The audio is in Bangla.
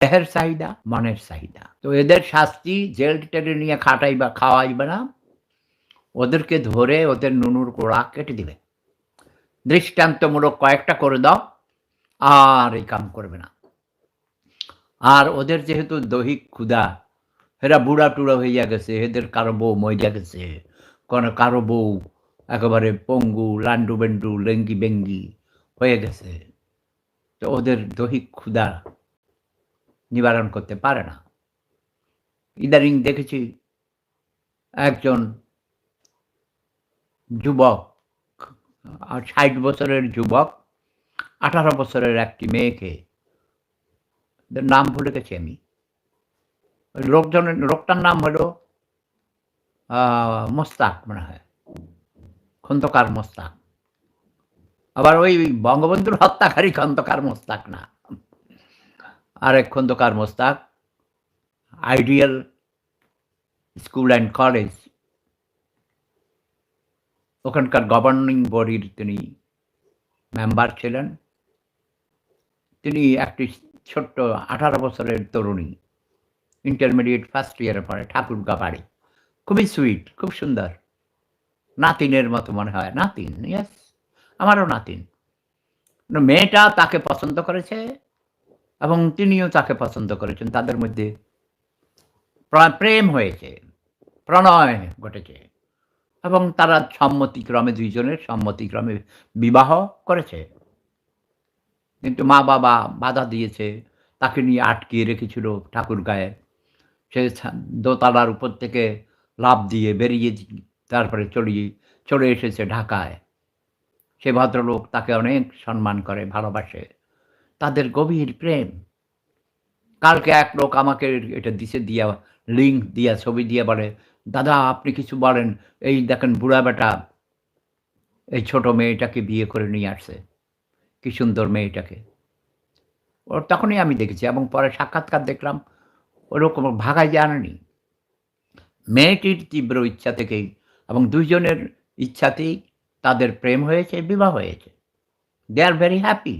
দেহের চাহিদা, মনের চাহিদা। তো এদের শাস্তি জেল টেলে নিয়ে খাটাই খাটাইবা, খাওয়াইবে না। ওদেরকে ধরে ওদের নুনুর গোড়া কেটে দিবে। দৃষ্টান্তমূলক কয়েকটা করে দাও, আর এই কাম করবে না। আর ওদের যেহেতু দৈহিক ক্ষুধা, এরা বুড়া টুড়া হইয়া গেছে, এদের কারও বউ মইয়া গেছে, কোনো কারও বউ একেবারে পঙ্গু লান্ডু বেন্ডু লেঙ্গি বেঙ্গি হয়ে গেছে। তো ওদের দৈহিক ক্ষুধা নিবারণ করতে পারে না। ইদানিং দেখেছি একজন যুবক ষাট বছরের যুবক, আঠারো বছরের একটি মেয়েকে নাম ভুলে গেছি আমি। লোকজনের, লোকটার নাম হলো মোস্তাক মনে হয়, খন্দকার মোস্তাক। আবার ওই বঙ্গবন্ধুর হত্যাকারী খন্দকার মোস্তাক না। আরেক Khondaker Mostaq? Ideal school and college. ওখানকার গভর্নিং বডির তিনি মেম্বার ছিলেন। তিনি একটি ছোট্ট আঠারো বছরের তরুণী। ইন্টারমিডিয়েট ফার্স্ট ইয়ারে পড়ে, ঠাকুরগা বাড়ি। খুবই সুইট খুব সুন্দর। নাতিনের মতো মনে হয়। নাতিন ইয়াস আমারও নাতিন। মেয়েটা তাকে পছন্দ করেছে। এবং তিনিও তাকে পছন্দ করেছেন। তাদের মধ্যে প্রা- প্রেম হয়েছে, প্রণয় ঘটেছে এবং তারা সম্মতিক্রমে দুইজনের সম্মতিক্রমে বিবাহ করেছে। কিন্তু মা বাবা বাধা দিয়েছে, তাকে নিয়ে আটকিয়ে রেখেছিল ঠাকুর গায়ে। সে দোতলার উপর থেকে লাভ দিয়ে বেরিয়ে তারপরে চলিয়ে চলে এসেছে ঢাকায়। সে ভদ্রলোক তাকে অনেক সম্মান করে, ভালোবাসে। তাদের গভীর প্রেম। কালকে এক লোক আমাকে এটা দিছে, দিয়া লিঙ্ক দিয়া, ছবি দিয়ে বলে, দাদা, আপনি কিছু বলেন, এই দেখেন বুড়া বেটা, এই ছোট মেয়েটাকে বিয়ে করে নিয়ে আসছে। কি সুন্দর মেয়েটাকে। ওর তখনই আমি দেখেছি এবং পরে সাক্ষাৎকার দেখলাম, ওরকম ভাগায় জানেনি। মেয়েটির তীব্র ইচ্ছা থেকেই এবং দুইজনের ইচ্ছাতেই তাদের প্রেম হয়েছে, বিবাহ হয়েছে। দে আর ভেরি হ্যাপি